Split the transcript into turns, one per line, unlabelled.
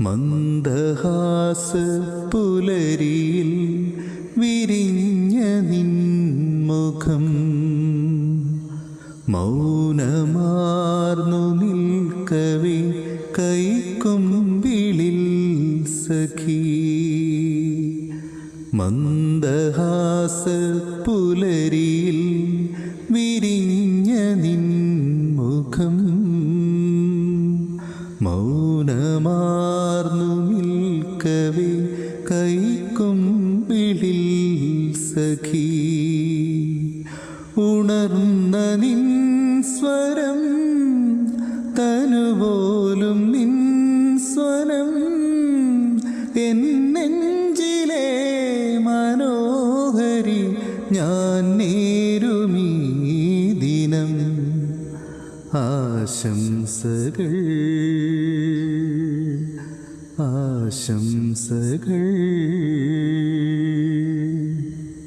മന്ദഹാസ പുലരിയിൽ വിരിഞ്ഞ നിൻമുഖം മൗനമാർന്നു നിൽക്കവേ കൈക്കുമ്പിളിൽ സഖി. മന്ദഹാസ പുലരിയിൽ വിരിഞ്ഞ നിൻമുഖം മൗനമാർന്നു നിൽക്കവേ കൈക്കൊമ്പിളിൽ സഖി. ഉണർന്ന നിൻ സ്വരം തനുപോലും നിൻ സ്വരം എൻ നെഞ്ചിലെ മനോഹരി ഞാൻ നേരുമീ ദിനം. ആശംസകൾ. ആശംസകൾ.